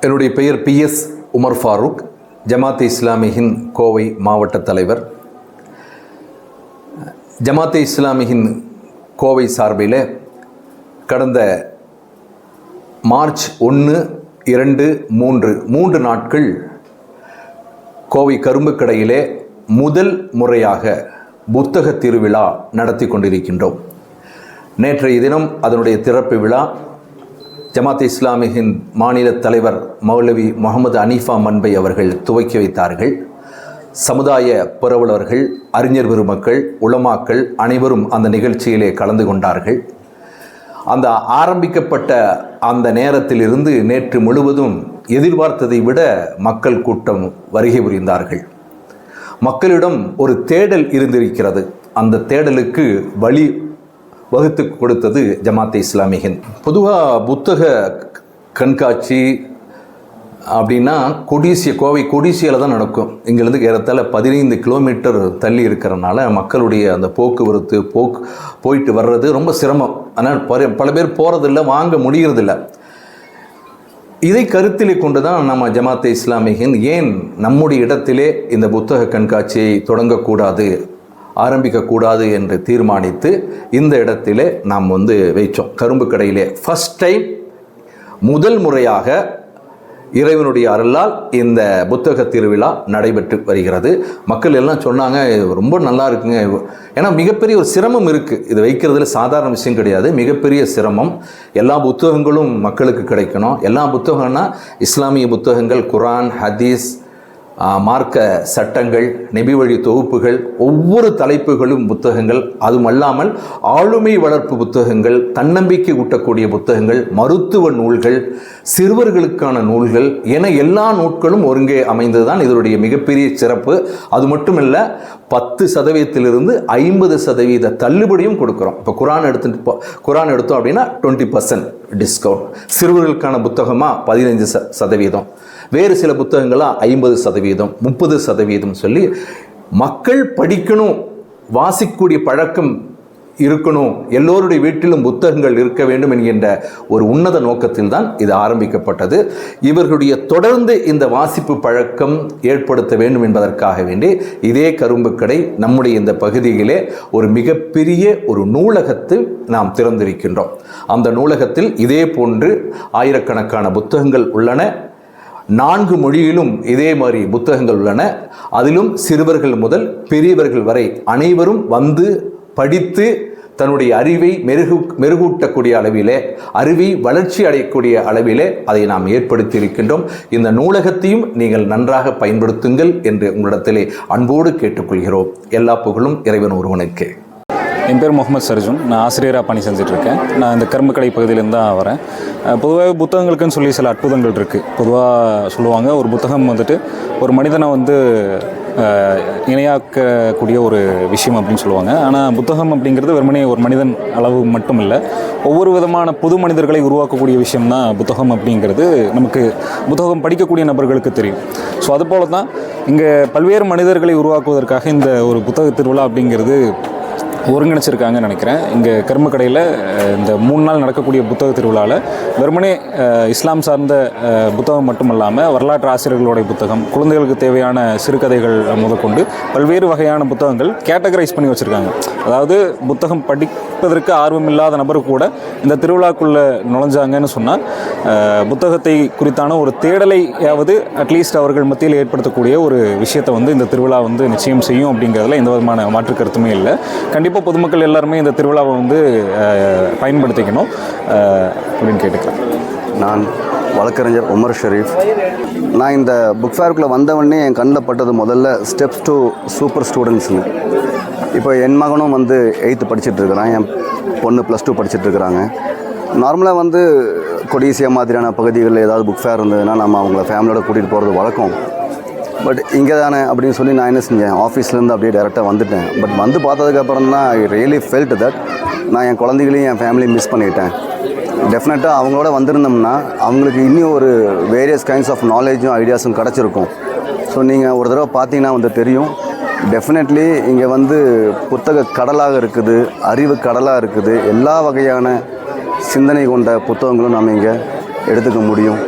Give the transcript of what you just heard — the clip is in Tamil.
என்னுடைய பெயர் பிஎஸ் உமர் ஃபாரூக் ஜமாத் இஸ்லாமியின் கோவை மாவட்ட தலைவர். ஜமாத் இஸ்லாமியின் கோவை சார்பில் கடந்த மார்ச் ஒன்று இரண்டு மூன்று மூன்று நாட்கள் கோவை கரும்பு கடையிலே முதல் முறையாக புத்தக திருவிழா நடத்தி கொண்டிருக்கின்றோம். நேற்றைய தினம் அதனுடைய திறப்பு விழா. ஜமாத் இஸ்லாமியின் மாநில தலைவர் மௌலவி முகமது அனீஃபா மன்பை அவர்கள் துவக்கி வைத்தார்கள். சமுதாய புரவலர்கள் அறிஞர் பெருமக்கள் உளமாக்கள் அனைவரும் அந்த நிகழ்ச்சியிலே கலந்து கொண்டார்கள். அந்த ஆரம்பிக்கப்பட்ட அந்த நேரத்திலிருந்து நேற்று முழுவதும் எதிர்பார்த்ததை விட மக்கள் கூட்டம் வருகை புரிந்தார்கள். மக்களிடம் ஒரு தேடல் இருந்திருக்கிறது. அந்த தேடலுக்கு வழி வகுத்து கொடுத்தது ஜமாத் ஹிந்த் பொதுவாக புத்தக கண்காட்சி அப்படின்னா கொடிசிய கோவை கொடிசியில் தான் நடக்கும். இங்கேருந்து ஏறத்தால் பதினைந்து கிலோமீட்டர் தள்ளி இருக்கிறனால மக்களுடைய அந்த போக்குவரத்து போக்கு போயிட்டு வர்றது ரொம்ப சிரமம். ஆனால் பல பல பேர் போகிறதில்ல வாங்க முடியறதில்ல. இதை கருத்திலே கொண்டு தான் நம்ம ஜமாத்தே இஸ்லாமியின் ஏன் நம்முடைய இடத்திலே இந்த புத்தக கண்காட்சியை தொடங்கக்கூடாது ஆரம்பிக்கக்கூடாது என்று தீர்மானித்து இந்த இடத்திலே நாம் வந்து வைச்சோம் கரும்பு கடையிலே ஃபஸ்ட் டைம் முதல் முறையாக இறைவனுடைய அருளால் இந்த புத்தக திருவிழா நடைபெற்று வருகிறது. மக்கள் எல்லாம் சொன்னாங்க ரொம்ப நல்லா இருக்குங்க. ஏன்னா மிகப்பெரிய ஒரு சிரமம் இருக்குது இது வைக்கிறதுல சாதாரண விஷயம் கிடையாது. மிகப்பெரிய சிரமம். எல்லா புத்தகங்களும் மக்களுக்கு கிடைக்கணும். எல்லா புத்தகம்னா இஸ்லாமிய புத்தகங்கள் குரான் ஹதீஸ் மார்க்க சட்டங்கள் நெபி வழி தொகுப்புகள் ஒவ்வொரு தலைப்புகளும் புத்தகங்கள். அதுவும் அல்லாமல் ஆளுமை வளர்ப்பு புத்தகங்கள் தன்னம்பிக்கை ஊட்டக்கூடிய புத்தகங்கள் மருத்துவ நூல்கள் சிறுவர்களுக்கான நூல்கள் என எல்லா நூட்களும் ஒருங்கே அமைந்ததுதான் இதனுடைய மிகப்பெரிய சிறப்பு. அது மட்டுமல்ல பத்து சதவீதத்திலிருந்து ஐம்பது சதவீத தள்ளுபடியும் கொடுக்குறோம். இப்போ குரான் எடுத்துட்டு குரான் எடுத்தோம் அப்படின்னா டுவெண்ட்டி பர்சன்ட் டிஸ்கவுண்ட் சிறுவர்களுக்கான புத்தகமாக பதினைஞ்சு ச சதவீதம். வேறு சில புத்தகங்களாக ஐம்பது சதவீதம் முப்பது சதவீதம் சொல்லி மக்கள் படிக்கணும் வாசிக்கக்கூடிய பழக்கம் இருக்கணும் எல்லோருடைய வீட்டிலும் புத்தகங்கள் இருக்க வேண்டும் என்கின்ற ஒரு உன்னத நோக்கத்தில் தான் இது ஆரம்பிக்கப்பட்டது. இவர்களுடைய தொடர்ந்து இந்த வாசிப்பு பழக்கம் ஏற்படுத்த வேண்டும் என்பதற்காக வேண்டி இதே கரும்பு கடை நம்முடைய இந்த பகுதியிலே ஒரு மிகப்பெரிய ஒரு நூலகத்தை நாம் திறந்திருக்கின்றோம். அந்த நூலகத்தில் இதே போன்று ஆயிரக்கணக்கான புத்தகங்கள் உள்ளன. நான்கு மொழியிலும் இதே மாதிரி புத்தகங்கள் உள்ளன. அதிலும் சிறுவர்கள் முதல் பெரியவர்கள் வரை அனைவரும் வந்து படித்து தன்னுடைய அறிவை மெருகு மெருகூட்டக்கூடிய அளவிலே அறிவை வளர்ச்சி அடையக்கூடிய அளவிலே அதை நாம் ஏற்படுத்தி இருக்கின்றோம் இந்த நூலகத்தையும் நீங்கள் நன்றாக பயன்படுத்துங்கள் என்று உங்களிடத்திலே அன்போடு கேட்டுக்கொள்கிறோம். எல்லா புகழும் இறைவன் ஒருவனுக்கு. என் பேர் முகமது சர்ஜுன். நான் ஆசிரியராக பணி செஞ்சிட்ருக்கேன். நான் இந்த கரும்புக்கடை பகுதியிலேருந்து தான் வரேன். பொதுவாக புத்தகங்களுக்குன்னு சொல்லி சில அற்புதங்கள் இருக்குது பொதுவாக சொல்லுவாங்க ஒரு புத்தகம் வந்துட்டு ஒரு மனிதனை வந்து இணையாக்கக்கூடிய ஒரு விஷயம் அப்படின்னு சொல்லுவாங்க. ஆனால் புத்தகம் அப்படிங்கிறது வெறுமனே ஒரு மனிதன் அளவு மட்டும் இல்லை ஒவ்வொரு விதமான புது மனிதர்களை உருவாக்கக்கூடிய விஷயம் தான் புத்தகம் அப்படிங்கிறது நமக்கு புத்தகம் படிக்கக்கூடிய நபர்களுக்கு தெரியும். ஸோ அதுபோல தான் இங்கே பல்வேறு மனிதர்களை உருவாக்குவதற்காக இந்த ஒரு புத்தக திருவிழா அப்படிங்கிறது ஒருங்கிணைச்சிருக்காங்கன்னு நினைக்கிறேன். இங்கே கரும்பு கடையில் இந்த மூணு நாள் நடக்கக்கூடிய புத்தக திருவிழாவில் வெறுமனே இஸ்லாம் சார்ந்த புத்தகம் புத்தகம் மட்டுமல்லாமல் வரலாற்று ஆசிரியர்களுடைய புத்தகம் குழந்தைகளுக்கு தேவையான சிறுகதைகள் முதற்கொண்டு பல்வேறு வகையான புத்தகங்கள் கேட்டகரைஸ் பண்ணி வச்சுருக்காங்க. அதாவது புத்தகம் படி ஆர்வம் இல்லாத நபர் கூட இந்த திருவிழாக்குள்ளே நுழைஞ்சாங்கன்னு சொன்னால் புத்தகத்தை குறித்தான ஒரு தேடலையாவது அட்லீஸ்ட் அவர்கள் மத்தியில் ஏற்படுத்தக்கூடிய ஒரு விஷயத்தை வந்து இந்த திருவிழா வந்து நிச்சயம் செய்யும் அப்படிங்கிறதுல எந்த விதமான மாற்று கருத்துமே இல்லை. கண்டிப்பாக பொதுமக்கள் எல்லாருமே இந்த திருவிழாவை வந்து பயன்படுத்திக்கணும். அப்படின்னு கேட்டுக்கிறேன் நான் வழக்கறிஞர் உமர் ஷெரீஃப் நான் இந்த புக் ஃபேருக்குள்ளே வந்தவொடனே என் கண்ணில் பட்டது முதல்ல ஸ்டெப்ஸ் டு சூப்பர் ஸ்டூடெண்ட்ஸ்னு இப்போ என் மகனும் வந்து எயித்து படிச்சுட்டு இருக்கிறான். என் பொண்ணு ப்ளஸ் டூ படிச்சுட்டு இருக்கிறாங்க. நார்மலாக வந்து கொடிசியா மாதிரியான பகுதிகளில் ஏதாவது புக் ஃபேர் இருந்ததுன்னா நம்ம அவங்கள ஃபேமிலியோட கூட்டிகிட்டு போகிறது வழக்கம். பட் இங்கே தானே அப்படின்னு சொல்லி நான் என்ன செஞ்சேன்? ஆஃபீஸ்லேருந்து அப்படியே டேரெக்டாக வந்துட்டேன். பட் வந்து பார்த்ததுக்கப்புறம் தான் ஐ ரியலி ஃபெல்ட் தட் நான் என் குழந்தைகளையும் என் ஃபேமிலியும் மிஸ் பண்ணிட்டேன். டெஃபினட்டாக அவங்களோட வந்திருந்தோம்னா அவங்களுக்கு இன்னும் ஒரு வேரியஸ் கைண்ட்ஸ் ஆஃப் நாலேஜும் ஐடியாஸும் கிடச்சிருக்கும். ஸோ நீங்கள் ஒரு தடவை பார்த்தீங்கன்னா வந்து தெரியும். டெஃபினெட்லி இங்கே வந்து புத்தக கடலாக இருக்குது அறிவு கடலாக இருக்குது. எல்லா வகையான சிந்தனை கொண்ட புத்தகங்களும் நம்ம இங்கே எடுத்துக்க முடியும்.